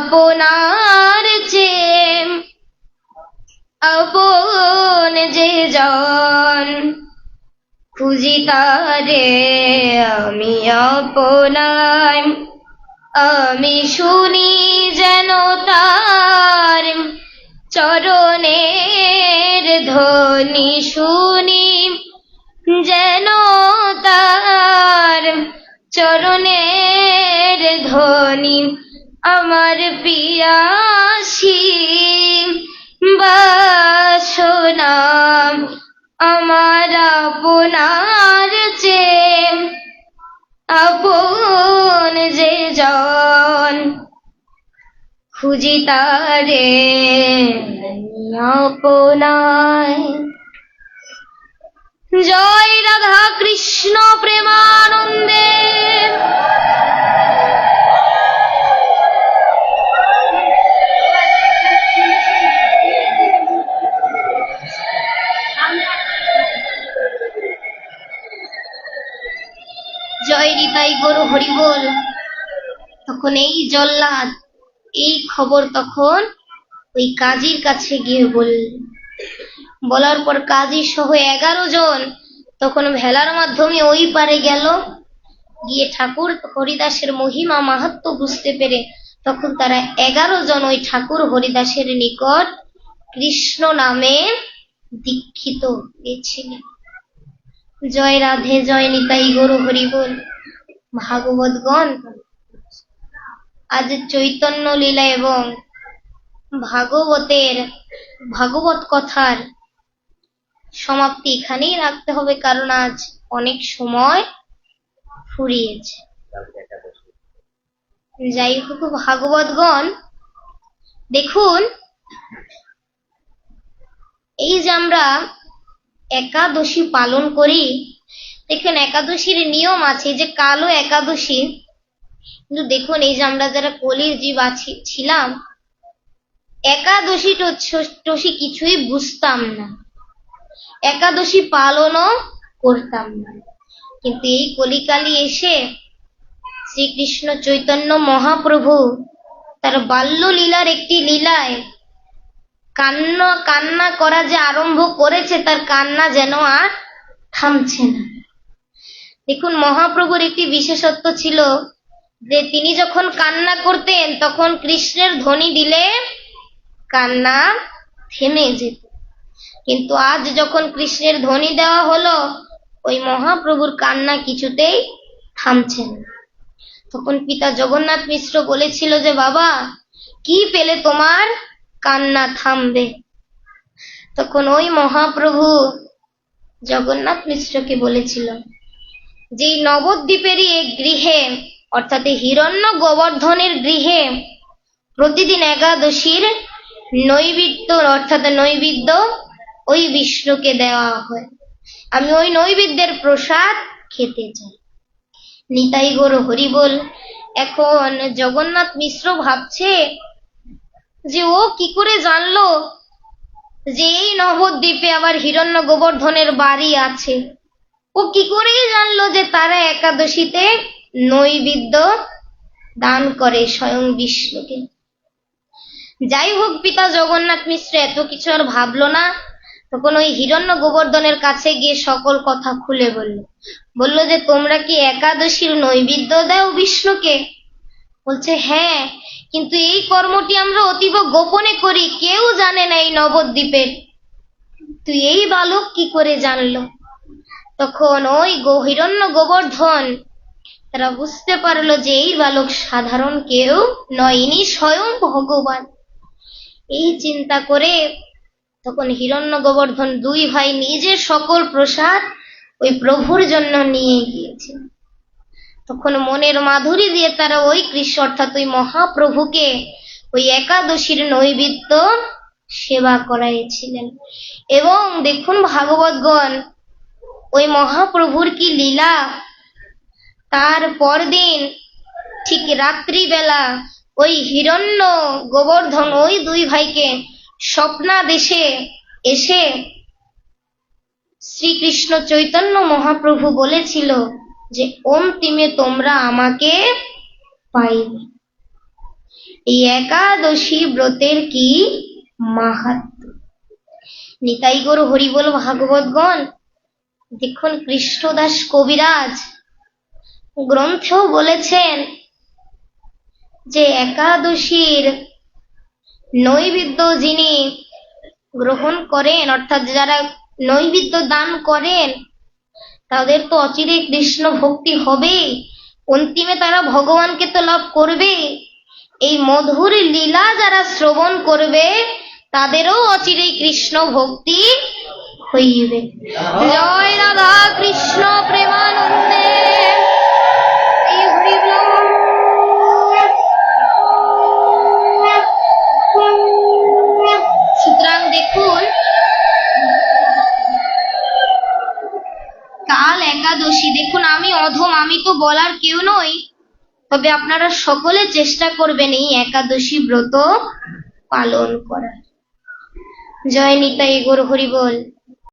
আপনার চেয়ে আপন যে জন, খুঁজি তারে আমি আপনার। আমি শুনি যেন তার চরণের ধ্বনি শুনি, যেন তার চরণের ধ্বনি আমার পিয়াসী বাসনা আমার আপনার চেয়ে আপন যে জন। খুঁজি তারে আপনায় জয় রাধা কৃষ্ণ প্রেমানন্দে। জয় নিতাই গরু হরিবল। তখন এই জল্লাদ, এই খবর তখন ওই কাজীর কাছে গিয়ে বলল। বলার পর কাজী সহ এগারো জন তখন ভেলার মাধ্যমে ওই পারে গেল। গিয়ে ঠাকুর হরিদাসের মহিমা মাহাত্ম বুঝতে পেরে তখন তারা এগারো জন ওই ঠাকুর হরিদাসের নিকট কৃষ্ণ নামে দীক্ষিত হয়েছিলেন। জয় রাধে, জয় নিতাই গরু হরিবল ভাগবতগণ, আজ চৈতন্য লীলা এবং ভাগবতের ভাগবত কথার সমাপ্তি এখানেই রাখতে হবে, কারণ আজ অনেক সময় ফুরিয়েছে। যাই হোক, ভাগবতগণ, দেখুন, এই যে আমরা একাদশী পালন করি। দেখুন, একাদশীর নিয়ম আছে যে কালো একাদশী। কিন্তু দেখুন, এই যে আমরা যারা কলির জীব আছি, ছিলাম, একাদশী টসী কিছুই বুঝতাম না। একাদশী পালনও করতাম না। কিন্তু এই কলিকালি এসে শ্রীকৃষ্ণ চৈতন্য মহাপ্রভু তার বাল্য লীলার একটি লীলায় কান্না কান্না করা যে আরম্ভ করেছে, তার কান্না যেন আর থামছে না। দেখুন, মহাপ্রভুর একটি বিশেষত্ব ছিল যে, তিনি যখন কান্না করতেন, তখন কৃষ্ণের ধ্বনি দিলে কান্না থেমে যেত। কিন্তু আজ যখন কৃষ্ণের ধ্বনি দেওয়া হলো, ওই মহাপ্রভুর কান্না কিছুতেই থামছে না। তখন পিতা জগন্নাথ মিশ্র বলেছিল যে, বাবা, কি পেলে তোমার কান্না থামবে। তখন ওই মহাপ্রভু জগন্নাথ মিশ্রকে বলেছিল যে নবদ্বীপেরই এক গৃহে, অর্থাৎ হিরণ্য গোবর্ধনের গৃহে প্রতিদিন একাদশীর নৈবিদ্য, অর্থাৎ নৈবিদ্য ওই বিষ্ণুকে দেওয়া হয়। আমি ওই নৈবেদ্যের প্রসাদ খেতে চাই। নিতাই গৌর হরিবল, এখন জগন্নাথ মিশ্র ভাবছে যে ও কি করে জানলো? যে এই নবদ্বীপে আবার হিরণ্য গোবর্ধনের বাড়ি আছে। ও কি করেই জানলো যে তারা একাদশীতে নৈবিদ্য দান করে স্বয়ং বিষ্ণুকে? যাই হোক পিতা জগন্নাথ মিশ্র, এত কিছু আর ভাবলো না। তখন ওই হিরণ্য গোবর্ধনের কাছে গিয়ে সকল কথা খুলে বলল। বলল যে, তোমরা কি একাদশীর নৈবেদ্য দাও বিষ্ণুকে? বলছে হ্যাঁ কিন্তু এই কর্মটি আমরা অতীব গোপনে করি, কেউ জানে না এই নবদ্বীপের। তুই এই বালক কি করে জানলো? তখন ওই হিরণ্য গোবর্ধন তারা বুঝতে পারল যে এই বালক সাধারণ কেউ নয়, ইনি স্বয়ং ভগবান। এই চিন্তা করে তখন হিরণ্য গোবর্ধন দুই ভাই নিজের সকল প্রসাদ ওই প্রভুর জন্য নিয়ে গিয়েছে তখন মনের মাধুরী দিয়ে তারা ওই কৃষ্ণ, অর্থাৎ ওই মহাপ্রভুকে, ওই একাদশীর নৈবিত্য সেবা করাইছিলেন। এবং দেখুন ভাগবতগণ, ওই মহাপ্রভুর কি লীলা? তার পরদিন ঠিক রাত্রিবেলা ওই হিরণ্য গোবর্ধন, ওই দুই ভাইকে স্বপ্নাদেশে এসে শ্রীকৃষ্ণ চৈতন্য মহাপ্রভু বলেছিল যে অন্তিমে তোমরা আমাকে পাইবে। এই একাদশী ব্রতের কি মাহাত্ম? নিতাই গৌর হরিবল ভাগবতগণ, দেখুন কৃষ্ণদাস কবিরাজ গ্রন্থেও বলেছেন যে একাদশীর নৈবেদ্য যিনি গ্রহণ করেন, অর্থাৎ যারা নৈবেদ্য দান করেন তাদের তো অচিরে কৃষ্ণ ভক্তি হবে অন্তিমে তারা ভগবানকে তো লাভ করবে। এই মধুর লীলা যারা শ্রবণ করবে, তাদেরও অচিরে কৃষ্ণ ভক্তি হইবে। জয় রাধা কৃষ্ণ প্রেমানন্দে। দেখুন, আমি অধম, আমি তো বলার কেউ নই। তবে আপনারা সকলে চেষ্টা করবেন এই একাদশী ব্রত পালন করার। জয় নিতাই গোর হরি বল